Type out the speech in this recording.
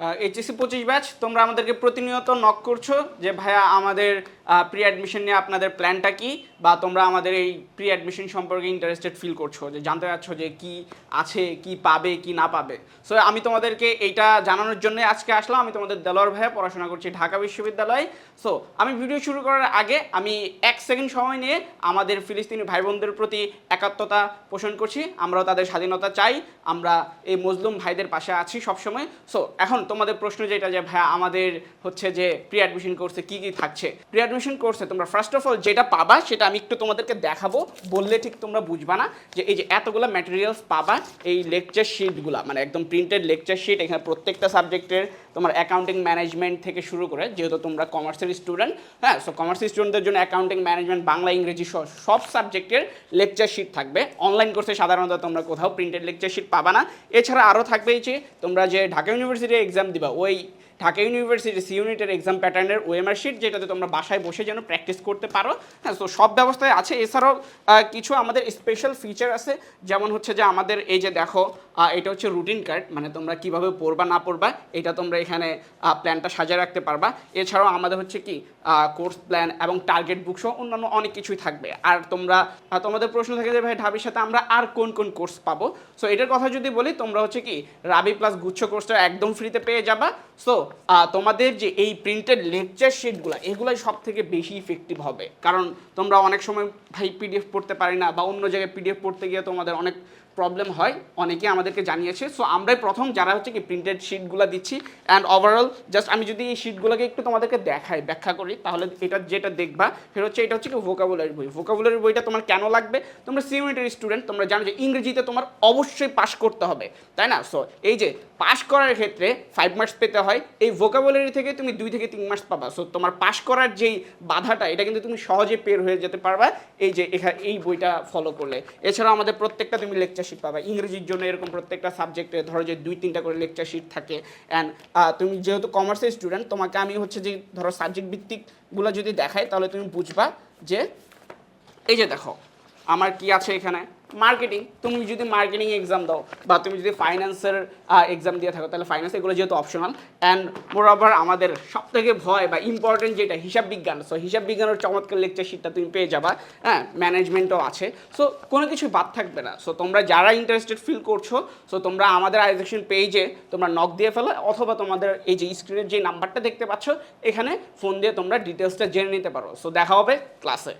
HSC পঁচিশ batch, তোমরা আমাদেরকে প্রতিনিয়ত নক করছ যে, ভাইয়া, আমাদের প্রি অ্যাডমিশন নিয়ে আপনাদের প্ল্যানটা কি? বা তোমরা আমাদের এই প্রি অ্যাডমিশন সম্পর্কে ইন্টারেস্টেড ফিল করছ, যে জানতে চাচ্ছ যে কি আছে, কি পাবে, কি না পাবে। সো আমি তোমাদেরকে এইটা জানানোর জন্য আজকে আসলাম। আমি তোমাদের দেলোয়ার ভাইয়া, পড়াশোনা করছি ঢাকা বিশ্ববিদ্যালয়ে। সো আমি ভিডিও শুরু করার আগে আমি এক সেকেন্ড সময় নিয়ে আমাদের ফিলিস্তিনি ভাই বোনদের প্রতি একাত্মতা পোষণ করছি। আমরাও তাদের স্বাধীনতা চাই। আমরা এই মজলুম ভাইদের পাশে আছি সবসময়। সো এখন তোমাদের প্রশ্ন যেটা যে, ভাইয়া, আমাদের হচ্ছে যে প্রি অ্যাডমিশন কোর্সে কী কী থাকছে? প্রি অ্যাডমিশন কোর্সে তোমরা ফার্স্ট অফ অল যেটা পাবা সেটা আমি একটু তোমাদেরকে দেখাবো। বললে ঠিক তোমরা বুঝবা না যে এই যে এতগুলো ম্যাটেরিয়ালস পাবা, এই লেকচার শিটগুলো মানে একদম প্রিন্টেড লেকচার শিট এখানে প্রত্যেকটা সাবজেক্টের তোমার অ্যাকাউন্টিং ম্যানেজমেন্ট থেকে শুরু করে, যেহেতু তোমরা কমার্সের স্টুডেন্ট হ্যাঁ সো কমার্সের স্টুডেন্টদের জন্য অ্যাকাউন্টিং ম্যানেজমেন্ট বাংলা, ইংরেজি সহ সব সাবজেক্টের লেকচার শিট থাকবে। অনলাইন কোর্সে সাধারণত তোমরা কোথাও প্রিন্টেড লেকচার শিট পাবা না। এছাড়া আরও থাকবে যে, তোমরা যে ঢাকা ইউনিভার্সিটি এক্সাম দিবা ওই ঢাকা ইউনিভার্সিটি সি ইউনিটের এক্সাম প্যাটার্নের ওএমআর শিট যেটাতে তোমরা বাসায় বসে যেন প্র্যাকটিস করতে পারো। হ্যাঁ তো সব ব্যবস্থায় আছে। এছাড়াও কিছু আমাদের স্পেশাল ফিচার আছে। যেমন হচ্ছে যে আমাদের এই যে দেখো এটা হচ্ছে রুটিন কার্ড মানে তোমরা কীভাবে পড়বা, না পড়বা, এটা তোমরা এখানে প্ল্যানটা সাজিয়ে রাখতে পারবা। এছাড়াও আমাদের হচ্ছে কি কোর্স প্ল্যান এবং টার্গেট বুক সহ অন্যান্য অনেক কিছুই থাকবে। আর তোমরা তোমাদের প্রশ্ন থাকে যে, ভাই ঢাবির সাথে আমরা আর কোন কোন কোর্স পাবো? সো এটার কথা যদি বলি, তোমরা হচ্ছে কি রাবি প্লাস গুচ্ছ কোর্সটা একদম ফ্রিতে পেয়ে যাবা। সো তোমাদের যে এই প্রিন্টেড লেকচার শিটগুলো এগুলোই সব থেকে বেশি ইফেক্টিভ হবে। কারণ তোমরা অনেক সময় ভাই পিডিএফ পড়তে পারি না বা অন্য জায়গায় পিডিএফ পড়তে গিয়ে তোমাদের অনেক প্রবলেম হয়, অনেকে আমাদেরকে জানিয়েছে। সো আমরাই প্রথম যারা হচ্ছে কি প্রিন্টেড শিটগুলো দিচ্ছি। অ্যান্ড ওভারঅল জাস্ট আমি যদি এই শিটগুলোকে একটু তোমাদেরকে দেখাই, ব্যাখ্যা করি, তাহলে এটা যেটা দেখবা সেটা হচ্ছে এটা হচ্ছে কি ভোকাবুলারি বই। ভোকাবুলারি বইটা তোমার কেন লাগবে? তোমরা সিউনিটারি স্টুডেন্ট তোমরা জানো যে ইংরেজিতে তোমার অবশ্যই পাস করতে হবে, তাই না? সো এই যে পাস করার ক্ষেত্রে ফাইভ মার্কস পেতে হয়, এই ভোকাবুলারি থেকে তুমি দুই থেকে তিন মার্কস পাবা। সো তোমার পাস করার যেই বাধাটা, এটা কিন্তু তুমি সহজে পের হয়ে যেতে পারবা, এই যে এই বইটা ফলো করলে। এছাড়াও আমাদের প্রত্যেকটা তুমি লেকচার শিট পাবা। ইংরেজির জন্য এরকম প্রত্যেকটা সাবজেক্টে ধরো যে দুই, তিনটা করে লেকচার শিট থাকে। অ্যান্ড তুমি যেহেতু কমার্সের স্টুডেন্ট তোমাকে আমি হচ্ছে যে ধরো সাবজেক্ট ভিত্তিকগুলো যদি দেখাই, তাহলে তুমি বুঝবা যে, এই যে দেখো আমার কি আছে এখানে? মার্কেটিং তুমি যদি মার্কেটিং এক্সাম দাও বা তুমি যদি ফাইন্যান্সের এক্সাম দিয়ে থাকো, তাহলে ফাইন্যান্স এগুলো যেহেতু অপশনাল অ্যান্ড মোরওভার আমাদের সব থেকে ভয় বা ইম্পর্টেন্ট যেটা হিসাব বিজ্ঞান সো হিসাব বিজ্ঞানের চমৎকার লেকচার শিটটা তুমি পেয়ে যাবা হ্যাঁ ম্যানেজমেন্টও আছে সো কোনো কিছু বাদ থাকবে না সো তোমরা যারা ইন্টারেস্টেড ফিল করছ সো তোমরা আমাদের আইজেকশন পেজে তোমরা নক দিয়ে ফেলো অথবা তোমাদের এই যে স্ক্রিনের যে নাম্বারটা দেখতে পাচ্ছ, এখানে ফোন দিয়ে তোমরা ডিটেলসটা জেনে নিতে পারো সো দেখা হবে ক্লাসে